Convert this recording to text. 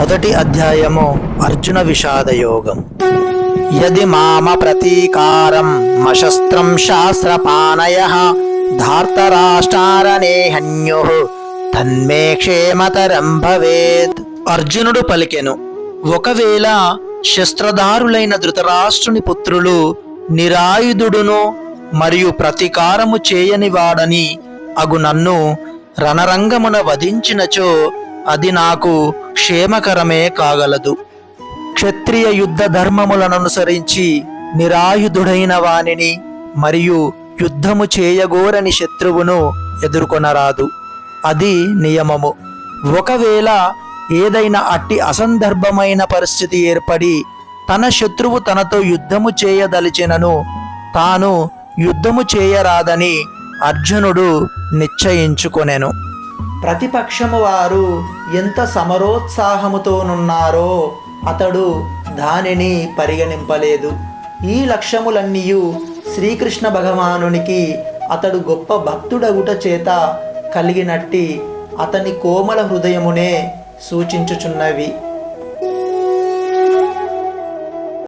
మొదటి అధ్యాయము అర్జున విషాద యోగం యది మామ ప్రతీకారం మశస్త్రం శాస్త్రపానయ ధార్తరాష్ట్రారనేహన్యు తన్మే క్షేమతరం భవేత్. అర్జునుడు పలికెను ఒకవేళ శస్త్రధారులైన ధృతరాష్ట్రుని పుత్రులు నిరాయుధుడును మరియు ప్రతీకారము చేయని వాడని అగు నన్ను రణరంగమున వధించినచో అది నాకు క్షేమకరమే కాగలదు. క్షత్రియ యుద్ధ ధర్మములను అనుసరించి నిరాయుధుడైన వానిని మరియు యుద్ధము చేయగోరని శత్రువును ఎదుర్కొనరాదు. అది నియమము. ఒకవేళ ఏదైనా అట్టి అసందర్భమైన పరిస్థితి ఏర్పడి తన శత్రువు తనతో యుద్ధము చేయదలిచినను తాను యుద్ధము చేయరాదని అర్జునుడు నిశ్చయించుకొనెను. ప్రతిపక్షము వారు ఎంత సమరోత్సాహముతోనున్నారో అతడు దానిని పరిగణింపలేదు. ఈ లక్ష్యములన్నీయు శ్రీకృష్ణ భగవానునికి అతడు గొప్ప భక్తుడగుట చేత కలిగినట్టి అతని కోమల హృదయమునే సూచించుచున్నవి.